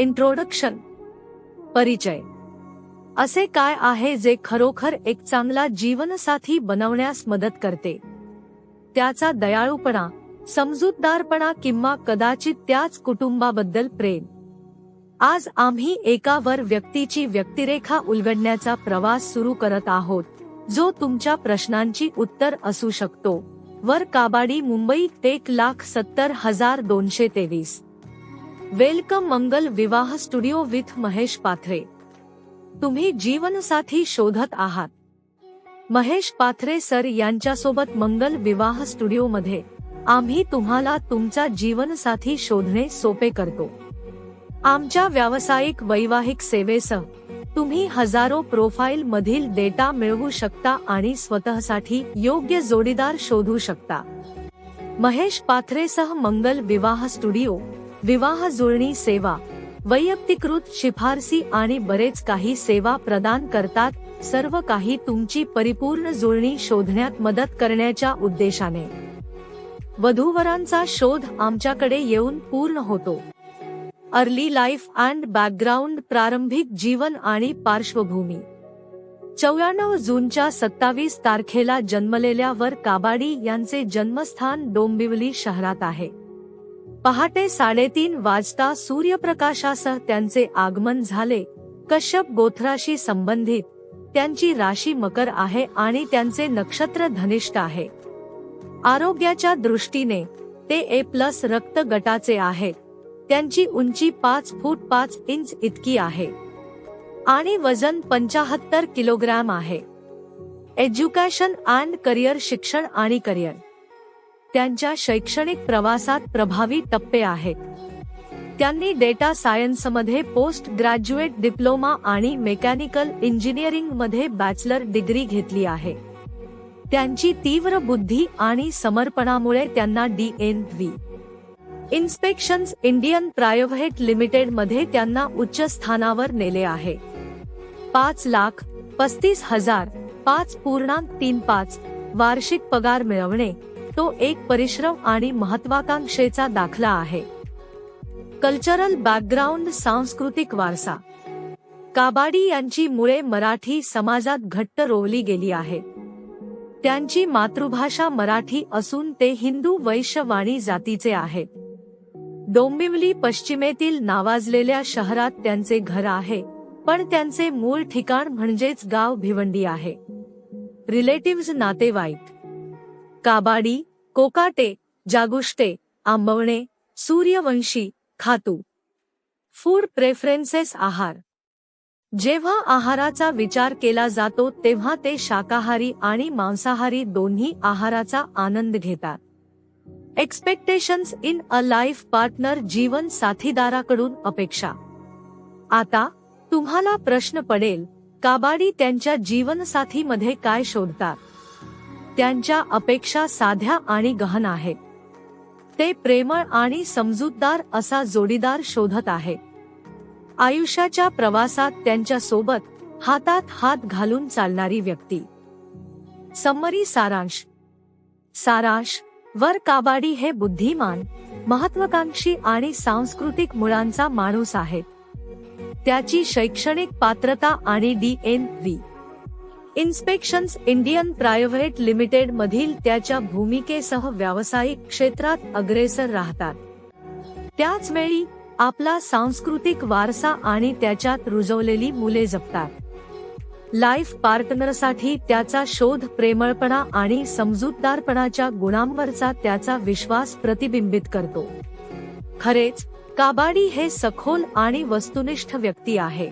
Introduction परिचय. असे काय आहे जे खरोखर एक चांगला जीवनसाथी बनवण्यास मदत करते? त्याचा दयाळूपणा समजूतदारपणा किंवा कदाचित त्याच कुटुंबाबद्दल प्रेम. आज आम्ही एकावर व्यक्तीची व्यक्तिरेखा उलगडण्याचा प्रवास सुरू करत आहोत जो तुमच्या प्रश्नांची उत्तर असू शकतो. वर काबाडी मुंबई एक लाख सत्तर हजार दोनशे तेवीस. वेलकम मंगल विवाह स्टुडिओ विथ महेश पाथरे. तुम्ही जीवनसाथी शोधत आहात. महेश पाथरे सर यांच्यासोबत मंगल विवाह स्टुडिओमध्ये आम्ही तुम्हाला तुमचा जीवनसाथी शोधणे सोपे करतो. आमच्या व्यावसायिक वैवाहिक सेवेसह तुम्ही हजारो प्रोफाईल मधील डेटा मिळवू शकता आणि स्वतःसाठी योग्य जोडीदार शोधू शकता. महेश पाथरेसह मंगल विवाह स्टुडिओ विवाह जुळणी सेवा. वैयक्तिकृत शिफारसी आणि बरेच काही सेवा प्रदान करतात सर्व काही तुमची परिपूर्ण जुळणी शोधण्यात मदत करण्याच्या उद्देशाने. वधूवरांचा शोध आमच्याकडे येऊन पूर्ण होतो. अर्ली लाईफ अँड बॅकग्राऊंड प्रारंभिक जीवन आणि पार्श्वभूमी. चौऱ्याण्णव जूनच्या सत्तावीस तारखेला जन्मलेल्या वर काबाडी यांचे जन्मस्थान डोंबिवली शहरात आहे. पहाटे साडेतीन वाजता सूर्यप्रकाशासह त्यांचे आगमन झाले. कश्यप गोथराशी संबंधित त्यांची राशी मकर आहे आणि त्यांचे नक्षत्र धनिष्ठ आहे. आरोग्याच्या दृष्टीने ते ए प्लस रक्त गटाचे आहेत त्यांची उंची पाच फूट पाच इंच इतकी आहे. आणि वजन पंचाहत्तर किलोग्रॅम आहे. एज्युकेशन अँड करिअर शिक्षण आणि करिअर. त्यांच्या शैक्षणिक प्रवासात प्रभावी टप्पे आहेत. त्यांनी डेटा सायन्समध्ये पोस्ट ग्रॅज्युएट डिप्लोमा आणि मेकॅनिकल इंजिनिअरिंगमध्ये बॅचलर डिग्री घेतली आहे. त्यांची तीव्र बुद्धी आणि समर्पणामुळे त्यांना D N V inspections Indian private लिमिटेडमध्ये त्यांना उच्च स्थानावर नेले आहे. पाच लाख पस्तीस हजार पाच पूर्णांक तीन पाच वार्षिक पगार मिळवणे तो एक परिश्रम आणि महत्वाकांक्षेचा दाखला आहे. कल्चरल बॅकग्राऊंड सांस्कृतिक वारसा. काबाडी यांची मुळे मराठी समाजात घट्ट रोवली गेली आहे. त्यांची मातृभाषा मराठी असून ते हिंदू वैश्यवाणी जातीचे आहेत डोंबिवली पश्चिमेतील नावाजलेल्या शहरात त्यांचे घर आहे पण त्यांचे मूळ ठिकाण म्हणजेच गाव भिवंडी आहे. रिलेटिव्ह नातेवाईक. काबाडी कोकाटे जागुष्टे आंबवणे सूर्यवंशी खातू. फूड प्रेफरन्सेस आहार. जेव्हा आहाराचा विचार केला जातो तेव्हा ते शाकाहारी आणि मांसाहारी दोन्ही आहाराचा आनंद घेतात. Expectations in a life partner जीवन साथीदाराकडून अपेक्षा. आता तुम्हाला प्रश्न पडेल काबाडी त्यांच्या जीवनसाथीमध्ये काय शोधतात? त्यांच्या अपेक्षा साध्या आणि गहन आहेत ते प्रेमळ आणि समजूतदार असा जोडीदार शोधत आहे. आयुष्याच्या प्रवासात त्यांच्यासोबत हातात हात घालून चालणारी व्यक्ती. समरी सारांश. सारांश वर काबाडी हे बुद्धिमान महत्वाकांक्षी आणि सांस्कृतिक मुळांचा माणूस आहे. त्याची शैक्षणिक पात्रता आणि D N V. Inspections Indian private limited मधील त्याच्या भूमिकेसह व्यावसायिक क्षेत्रात अग्रेसर राहतात. त्याच वेळी आपला सांस्कृतिक वारसा आणि त्याच्यात रुजवलेली मुले जपतात. लाईफ पार्टनरसाठी त्याचा शोध प्रेमळपणा आणि समजूतदारपणाच्या गुणांवरचा त्याचा विश्वास प्रतिबिंबित करतो. खरेच काबाडी हे सखोल आणि वस्तुनिष्ठ व्यक्ती आहे.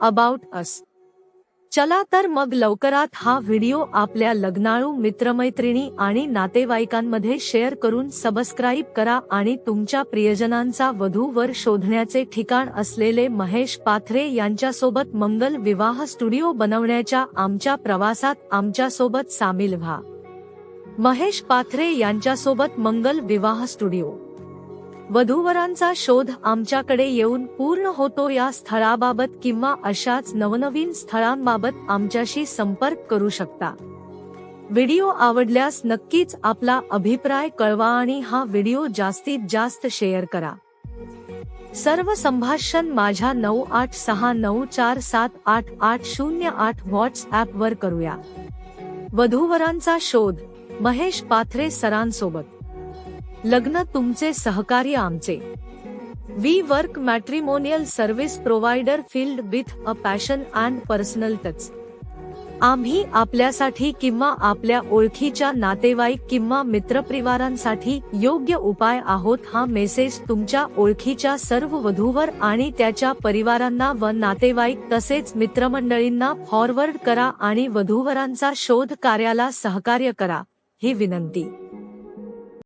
About us. चला तर मग लवकरात हा व्हिडिओ आपल्या लग्नाळू मित्रमैत्रिणी आणि नातेवाईकांमध्ये शेअर करून सबस्क्राईब करा आणि तुमच्या प्रियजनांचा वधूवर शोधण्याचे ठिकाण असलेले महेश पाथरे यांच्यासोबत मंगल विवाह स्टुडिओ बनवण्याच्या आमच्या प्रवासात आमच्यासोबत सामील व्हा. महेश पाथरे यांच्यासोबत मंगल विवाह स्टुडिओ. वधूवरांचा शोध आमच्याकडे येऊन पूर्ण होतो या स्थळाबाबत किंवा अशाच नवनवीन स्थळांबाबत आमच्याशी संपर्क करू शकता. व्हिडिओ आवडल्यास नक्कीच आपला अभिप्राय कळवा आणि हा व्हिडिओ जास्तीत जास्त शेअर करा. सर्व संभाषण माझ्या नऊ आठ सहा नऊ चार सात आठ आठ शून्य आठ व्हॉट्सॲप वर करूया. वधूवरांचा शोध महेश पाथरे सरांसोबत. लग्न तुमचे सहकार्य आमचे. We work matrimonial service provider field with a passion and personal touch आम्ही आपल्यासाठी किंवा आपल्या ओळखीच्या नातेवाईक किंवा मित्रपरिवारांसाठी योग्य उपाय आहोत हा मेसेज तुमच्या ओळखीच्या सर्व वधूवर आणि त्याच्या परिवारांना व नातेवाईक तसेच मित्रमंडळींना फॉरवर्ड करा आणि वधूवरांचा शोध कार्याला सहकार्य करा ही विनंती.